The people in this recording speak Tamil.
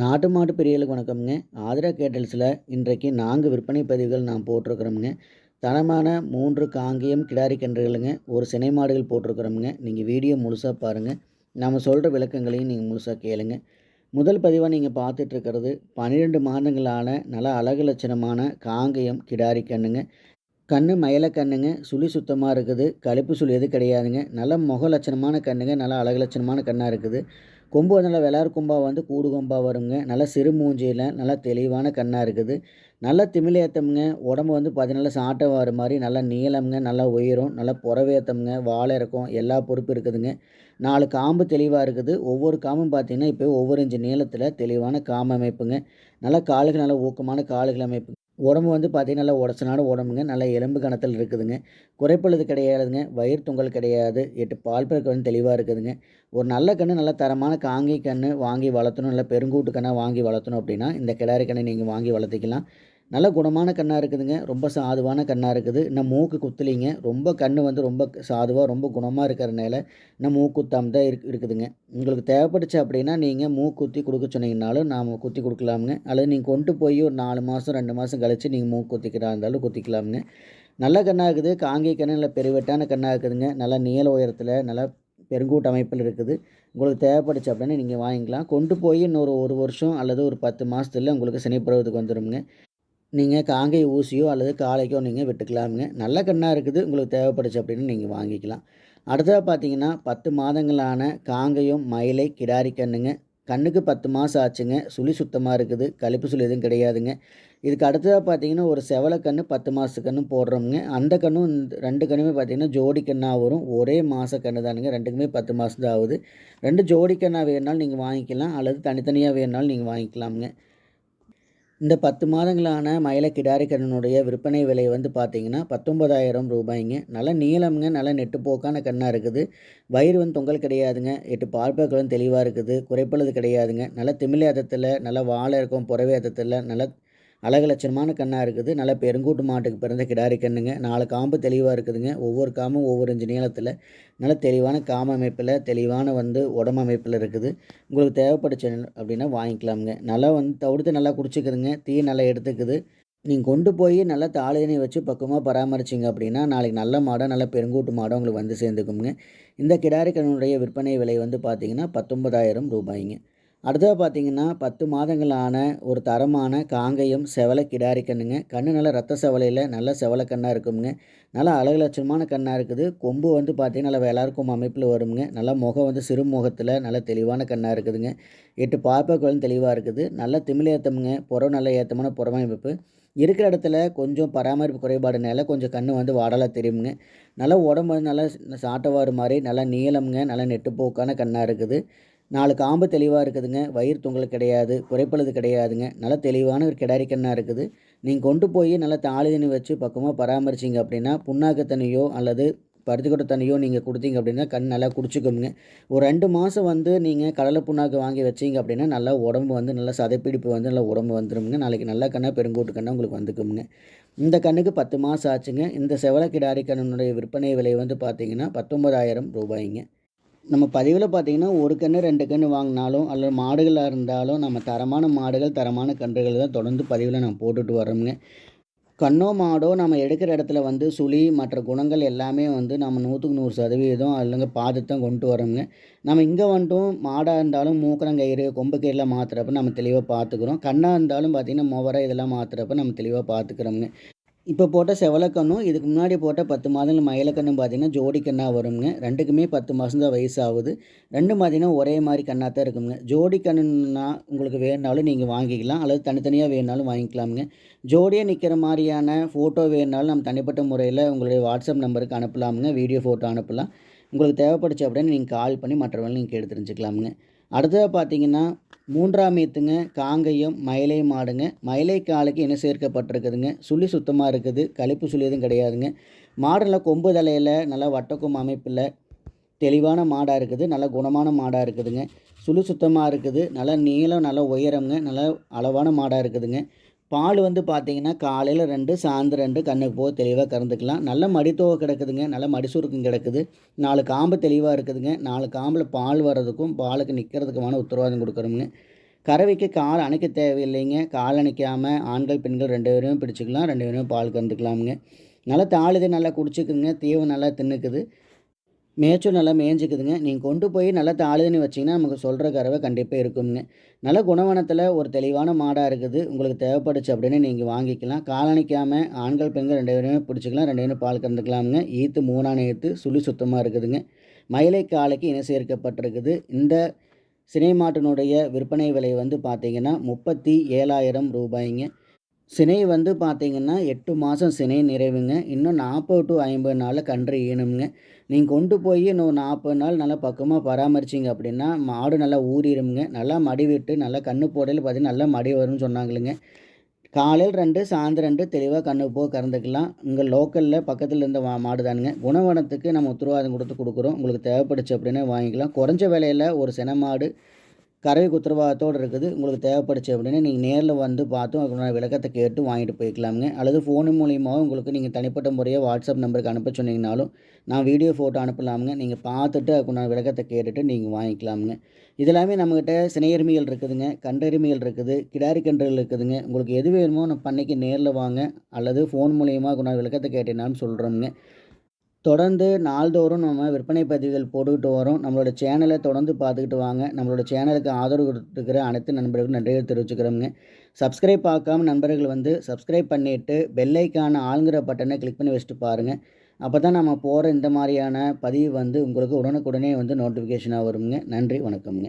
நாட்டு மாட்டு பிரியலுக்கு வணக்கம்ங்க. ஆதிரா கேட்டல்ஸில் இன்றைக்கு நான்கு விற்பனை பதிவுகள் நான் போட்டிருக்கிறோமுங்க. தரமான மூன்று காங்கேயம் கிடாரி கன்றுகளுங்க ஒரு சினை மாடுகள் போட்டிருக்கிறோமுங்க. நீங்கள் வீடியோ முழுசாக பாருங்கள் நம்ம சொல்கிற விளக்கங்களையும் நீங்கள் முழுசாக கேளுங்க. முதல் பதிவாக நீங்கள் பார்த்துட்ருக்கிறது பன்னிரெண்டு மாதங்களான நல்ல அழகு லட்சணமான காங்கேயம் கிடாரி கண்ணுங்க. கண்ணு மயில கண்ணுங்க சுழி சுத்தமாக இருக்குது. கழிப்பு சுழி எது கிடையாதுங்க. நல்ல முக லட்சணமான கண்ணுங்க நல்ல அழகு லட்சணமான கண்ணாக இருக்குது. கொம்பு வந்து நல்லா வெளார் கொம்பாக வந்து கூடு கொம்பாக வருங்க. நல்லா சிறு மூஞ்சியில் நல்லா தெளிவான கண்ணாக இருக்குது. நல்லா திமிலேத்தம்ங்க உடம்பு வந்து பார்த்தீங்கன்னா சாட்டை வர மாதிரி நல்லா நீளம்ங்க நல்லா உயரும் நல்லா புறவேத்தம்ங்க வாழை இருக்கும் எல்லா பொறுப்பு இருக்குதுங்க. நாலு காம்பு தெளிவாக இருக்குது. ஒவ்வொரு காம்பும் பார்த்தீங்கன்னா இப்போ ஒவ்வொரு இன்ச்சு நீளத்தில் தெளிவான காம்பு அமைப்புங்க. நல்லா காலுக்கு நல்ல ஊக்கமான காலுகள் அமைப்பு உடம்பு வந்து பார்த்திங்கன்னா நல்லா உடச்சினால உடம்புங்க. நல்ல எலும்பு கணத்தில் இருக்குதுங்க. குறைப்பழுது கிடையாதுங்க. வயிறு தொங்கல் கிடையாது. எட்டு பால் பிறக்க வந்து தெளிவாக இருக்குதுங்க. ஒரு நல்ல கன்று நல்ல தரமான காங்கி கன்று வாங்கி வளர்த்தணும். இல்லை பெருங்கூட்டு கண்ணை வாங்கி வளர்த்தணும் அப்படின்னா இந்த கிடாரி கண்ணை நீங்கள் வாங்கி வளர்த்திக்கலாம். நல்ல குணமான கண்ணாக இருக்குதுங்க. ரொம்ப சாதுவான கண்ணாக இருக்குது. இன்னும் மூக்கு குத்துலிங்க. ரொம்ப கண் வந்து ரொம்ப சாதுவாக ரொம்ப குணமாக இருக்கிறனால இன்னும் மூக்கு தான் இருக்கு இருக்குதுங்க. உங்களுக்கு தேவைப்படுச்சு அப்படின்னா நீங்கள் மூக்கு குத்தி கொடுக்க சொன்னீங்கனாலும் நாம் குத்தி கொடுக்கலாமுங்க. அல்லது நீங்கள் கொண்டு போய் ஒரு நாலு மாதம் ரெண்டு மாதம் கழித்து நீங்கள் மூக்கு குத்திக்கிறா இருந்தாலும் குத்திக்கலாமுங்க. நல்ல கண்ணாக இருக்குது. காங்கை கண்ணு நல்ல பெருவெட்டான கண்ணாக இருக்குதுங்க. நல்லா நீள உயரத்தில் நல்லா பெருங்கூட்ட அமைப்பில் இருக்குது. உங்களுக்கு தேவைப்படுச்சு அப்படின்னா நீங்கள் வாங்கிக்கலாம். கொண்டு போய் இன்னொரு ஒரு வருஷம் அல்லது ஒரு பத்து மாதத்துல உங்களுக்கு சினைப்பருவத்துக்கு வந்துடுங்க நீங்கள் காங்கை ஊசியோ அல்லது காளைக்கோ நீங்கள் விட்டுக்கலாமுங்க. நல்ல கண்ணாக இருக்குது. உங்களுக்கு தேவைப்படுச்சு அப்படின்னு நீங்கள் வாங்கிக்கலாம். அடுத்ததாக பார்த்தீங்கன்னா பத்து மாதங்களான காங்கையும் மயிலை கிடாரி கண்ணுங்க. கண்ணுக்கு பத்து மாதம் ஆச்சுங்க. சுழி சுத்தமாக இருக்குது. கழிப்பு சுழி எதுவும் கிடையாதுங்க. இதுக்கு அடுத்ததாக பார்த்தீங்கன்னா ஒரு செவலை கன்று பத்து மாதத்து கன்று போடுறோமுங்க. அந்த கன்றும் இந்த ரெண்டு கண்ணுமே பார்த்தீங்கன்னா ஜோடி கண்ணாக வரும். ஒரே மாத கன்று தானுங்க. ரெண்டுக்குமே பத்து மாதம் தான் ஆகுது. ரெண்டு ஜோடி கண்ணாக வேணுனாலும் நீங்கள் வாங்கிக்கலாம். அல்லது தனித்தனியாக வேணுனாலும் நீங்கள் வாங்கிக்கலாமுங்க. இந்த பத்து மாதங்களான மயில கிடாரி கண்ணனுடைய விற்பனை விலை வந்து பார்த்தீங்கன்னா பத்தொன்பதாயிரம் ரூபாய்ங்க. நல்ல நீளம்ங்க நல்ல நெட்டுப்போக்கான கண்ணாக இருக்குது. வயிறு வந்து தொங்கல் கிடையாதுங்க. எட்டு பார்ப்பாக்கள் தெளிவாக இருக்குது. குறைப்பளது கிடையாதுங்க. நல்ல திமிழேதத்தில் நல்ல வாழை இருக்கும் புறவேதத்தில் நல்ல அழகலட்சணமான கண்ணாக இருக்குது. நல்ல பெருங்கூட்டு மாட்டுக்கு பிறந்த கிடாரி கண்ணுங்க. நாலு காம்பு தெளிவாக இருக்குதுங்க. ஒவ்வொரு காம்பும் ஒவ்வொரு இன்ச்சு நீளத்தில் நல்ல தெளிவான காம அமைப்பில் தெளிவான வந்து உடம்பு அமைப்பில் இருக்குது. உங்களுக்கு தேவைப்படுச்சு அப்படின்னா வாங்கிக்கலாமுங்க. நல்லா வந்து தவிர்த்து நல்லா குடிச்சிக்குதுங்க. தீ நல்லா எடுத்துக்குது. நீங்கள் கொண்டு போய் நல்லா தாளிதனை வச்சு பக்குவமாக பராமரிச்சிங்க அப்படின்னா நாளைக்கு நல்ல மாடம் நல்ல பெருங்கூட்டு மாடம் உங்களுக்கு வந்து சேர்ந்துக்குங்க இந்த கிடாரி கண்ணுடைய விற்பனை விலை வந்து பார்த்திங்கன்னா பத்தொன்பதாயிரம் ரூபாய்ங்க. அடுத்தது பார்த்திங்கன்னா பத்து மாதங்களான ஒரு தரமான காங்கயம் செவலை கிடாரி கண்ணுங்க கண்ணு நல்ல ரத்த செவலையில் நல்ல செவலை கண்ணாக இருக்குங்க நல்லா அழகு லட்சணமான கண்ணாக இருக்குது. கொம்பு வந்து பார்த்திங்கன்னா நல்லா எல்லாருக்கும் அமைப்பில் வருங்க நல்லா முகம் வந்து சிறு முகத்தில் நல்ல தெளிவான கண்ணாக இருக்குதுங்க. எட்டு பார்ப்பக்குழந்தை தெளிவாக இருக்குது. நல்ல திமிழேத்தமுங்க புறம் நல்ல ஏற்றமான புறமைப்பு இருக்கிற இடத்துல கொஞ்சம் பராமரிப்பு குறைபாடுனால கொஞ்சம் கண் வந்து வாடலாக தெரியுங்க நல்லா உடம்பு வந்து நல்லா சாட்டவாறு மாதிரி நல்லா நீளம்ங்க. நல்லா நெட்டுப்போக்கான கண்ணாக இருக்குது. நாலு காம்பு தெளிவாக இருக்குதுங்க. வயிறு தொங்கல் கிடையாது. குறைப்பழுது கிடையாதுங்க. நல்லா தெளிவான ஒரு கிடாரி கண்ணாக இருக்குது. நீங்கள் கொண்டு போய் நல்லா தாளி தண்ணி வச்சு பக்கமாக பராமரிச்சிங்க அப்படின்னா புண்ணாக்கு தண்ணியோ அல்லது பருத்திக்கொட்டை தண்ணியோ நீங்கள் கொடுத்தீங்க அப்படின்னா கண் நல்லா குடிச்சிக்கோங்க. ஒரு ரெண்டு மாதம் வந்து நீங்கள் கடலை புண்ணாக்கு வாங்கி வச்சிங்க அப்படின்னா நல்லா உடம்பு வந்து நல்லா சதைப்பிடிப்பு வந்து நல்லா உடம்பு வந்துடுங்க நாளைக்கு நல்ல கண்ணாக பெருங்கூட்டு கண்ணாக உங்களுக்கு வந்துக்குமுங்க. இந்த கண்ணுக்கு பத்து மாதம் ஆச்சுங்க. இந்த செவல கிடாரி கண்ணனுடைய விற்பனை விலை வந்து பார்த்திங்கன்னா பத்தொம்பதாயிரம் ரூபாய்ங்க. நம்ம பதிவில் பார்த்திங்கன்னா ஒரு கன்று ரெண்டு கன்று வாங்கினாலும் அல்லது மாடுகளாக இருந்தாலும் நம்ம தரமான மாடுகள் தரமான கன்றுகள் தான் தொடர்ந்து பதிவில் நம்ம போட்டுட்டு வரோங்க கண்ணோ மாடோ நம்ம எடுக்கிற இடத்துல வந்து சுழி மற்ற குணங்கள் எல்லாமே வந்து நம்ம நூற்றுக்கு நூறு சதவீதம் அல்லங்க பார்த்து தான் கொண்டு வரோங்க நம்ம இங்கே வந்துட்டும் மாடாக இருந்தாலும் மூக்கரங்கயிறு கொம்பு கயிறில் மாற்றுறப்ப நம்ம தெளிவாக பார்த்துக்குறோம் கண்ணாக இருந்தாலும் பார்த்திங்கன்னா முவரை இதெல்லாம் மாற்றுறப்ப நம்ம தெளிவாக பார்த்துக்குறோங்க இப்போ போட்ட செவலக்கண்ணும் இதுக்கு முன்னாடி போட்ட பத்து மாதங்கள் மயிலக்கண்ணும் பார்த்தீங்கன்னா ஜோடி கண்ணாக வருங்க ரெண்டுக்குமே பத்து மாதம் தான் வயசாகுது. ரெண்டும் பார்த்தீங்கன்னா ஒரே மாதிரி கண்ணாக தான் இருக்குங்க. ஜோடி கண்ணுன்னா உங்களுக்கு வேணுனாலும் நீங்கள் வாங்கிக்கலாம். அல்லது தனித்தனியாக வேணுனாலும் வாங்கிக்கலாமுங்க. ஜோடியாக நிற்கிற மாதிரியான ஃபோட்டோ வேணுனாலும் நம்ம தனிப்பட்ட முறையில் உங்களுடைய வாட்ஸ்அப் நம்பருக்கு அனுப்பலாமுங்க. வீடியோ ஃபோட்டோ அனுப்பலாம். உங்களுக்கு தேவைப்படுச்சு அப்படின்னு நீங்கள் கால் பண்ணி மற்றவங்க நீங்கள் கேட்டு தெரிஞ்சுக்கலாமுங்க. அடுத்ததாக பார்த்தீங்கன்னா மூன்றாம் ஈத்துங்க காங்கையும் மயிலை மாடுங்க. மயிலை காலுக்கு இனம் சேர்க்கப்பட்டிருக்குதுங்க? சுழி சுத்தமாக இருக்குது. கழிப்பு சுழி எதுவும் கிடையாதுங்க. மாடில் கொம்பு தலையில் நல்லா வட்டக்கும் அமைப்பில் தெளிவான மாடாக இருக்குது. நல்ல குணமான மாடாக இருக்குதுங்க. சுழி சுத்தமாக இருக்குது. நல்லா நீளம் நல்லா உயரம்ங்க. நல்லா அளவான மாடாக இருக்குதுங்க. பால் வந்து பார்த்தீங்கன்னா காலையில் ரெண்டு சாயந்தரம் ரெண்டு கண்ணுக்கு போக தெளிவாக கறந்துக்கலாம். நல்ல மடித்தோகை கிடக்குதுங்க. நல்ல மடிசுருக்கம் கிடக்குது. நாலு காம்பு தெளிவாக இருக்குதுங்க. நாலு காம்பில் பால் வர்றதுக்கும் பாலுக்கு நிற்கிறதுக்குமான உத்தரவாதம் கொடுக்குறோமுங்க கறவைக்கு கால் அணைக்க தேவையில்லைங்க. கால் அணைக்காமல் ஆண்கள் பெண்கள் ரெண்டு பேரும் பிடிச்சிக்கலாம். ரெண்டு பேரும் பால் கறந்துக்கலாமுங்க. நல்லா தாளுது நல்லா குடிச்சிக்குங்க. தீவு நல்லா தின்னுக்குது. மேய்ச்சும் நல்லா மேய்ஞ்சிக்குதுங்க. நீங்கள் கொண்டு போய் நல்லா தாளுதுன்னு வச்சிங்கன்னா நமக்கு சொல்கிற கறவை கண்டிப்பாக இருக்குங்க நல்ல குணவனத்தில் ஒரு தெளிவான மாடாக இருக்குது. உங்களுக்கு தேவைப்படுச்சு அப்படின்னு நீங்கள் வாங்கிக்கலாம். காலணிக்காமல் ஆண்கள் பெண்கள் ரெண்டு பேருமே பிடிச்சிக்கலாம். ரெண்டு பேரும் பால் கறந்துக்கலாமுங்க. ஈத்து மூணான ஈத்து சுழி சுத்தமாக இருக்குதுங்க. மயிலை காலைக்கு இணை சேர்க்கப்பட்டிருக்குது. இந்த சினை மாட்டினுடைய விற்பனை விலை வந்து பார்த்தீங்கன்னா முப்பத்தி ஏழாயிரம் ரூபாய்ங்க. சினை வந்து பார்த்திங்கன்னா எட்டு மாதம் சினை நிறைவுங்க. இன்னும் நாற்பது டு ஐம்பது நாளில் கன்று ஈனுங்க நீங்கள் கொண்டு போய் இன்னும் நாற்பது நாள் நல்லா பக்கமாக பராமரிச்சிங்க அப்படின்னா மாடு நல்லா ஊறிடுங்க நல்லா மடி விட்டு நல்லா கண்ணு போடையில் பார்த்தீங்கன்னா நல்லா மடி வரும்னு சொன்னாங்களுங்க. காலையில் ரெண்டு சாயந்தரம் ரெண்டு தெளிவாக கண்ணு போக கறந்துக்கலாம். இங்கே லோக்கலில் பக்கத்தில் இருந்த மா மாடு தானுங்க குணவனத்துக்கு நம்ம உத்தரவாதம் கொடுத்து கொடுக்குறோம். உங்களுக்கு தேவைப்படுச்சு அப்படின்னா வாங்கிக்கலாம். குறைஞ்ச விலையில் ஒரு சின மாடு கறவை உத்தரவாதத்தோடு இருக்குது. உங்களுக்கு தேவைப்படுச்சு அப்படின்னா நீங்கள் நேரில் வந்து பார்த்தும் அதுக்குண்டான விளக்கத்தை கேட்டு வாங்கிட்டு போய்க்கலாமுங்க. அல்லது ஃபோனு மூலியமாகவும் உங்களுக்கு நீங்கள் தனிப்பட்ட முறையாக வாட்ஸ்அப் நம்பருக்கு அனுப்ப சொன்னீங்கனாலும் நான் வீடியோ ஃபோட்டோ அனுப்பலாமுங்க. நீங்கள் பார்த்துட்டு அதுக்குண்டான விளக்கத்தை கேட்டுட்டு நீங்கள் வாங்கிக்கலாமுங்க. இதெல்லாமே நம்மக்கிட்ட சினையெருமைகள் இருக்குதுங்க. கண்டெருமைகள் இருக்குது. கிடாரி கன்றுகள் இருக்குதுங்க. உங்களுக்கு எது வேணுமோ நம்ம பண்ணைக்கு நேரில் வாங்க. அல்லது ஃபோன் மூலியமாக அதுக்குண்டான விளக்கத்தை கேட்டீங்கன்னாலும் சொல்கிறோமுங்க தொடர்ந்து நாள்தோறும் நம்ம விற்பனை பதிவுகள் போட்டுக்கிட்டு வரோம். நம்மளோட சேனலை தொடர்ந்து பார்த்துக்கிட்டு வாங்க. நம்மளோட சேனலுக்கு ஆதரவு கொடுத்துருக்கிற அனைத்து நண்பர்களுக்கும் நன்றியை தெரிவிச்சுக்கிறோங்க சப்ஸ்கிரைப் பார்க்காம நண்பர்கள் வந்து சப்ஸ்கிரைப் பண்ணிவிட்டு பெல்லைக்கான ஆளுங்கிற பட்டனை கிளிக் பண்ணி வச்சுட்டு பாருங்கள் அப்போ தான் நம்ம போகிற இந்த மாதிரியான பதிவு வந்து உங்களுக்கு உடனுக்குடனே வந்து நோட்டிஃபிகேஷனாக வருங்க. நன்றி வணக்கம்ங்க.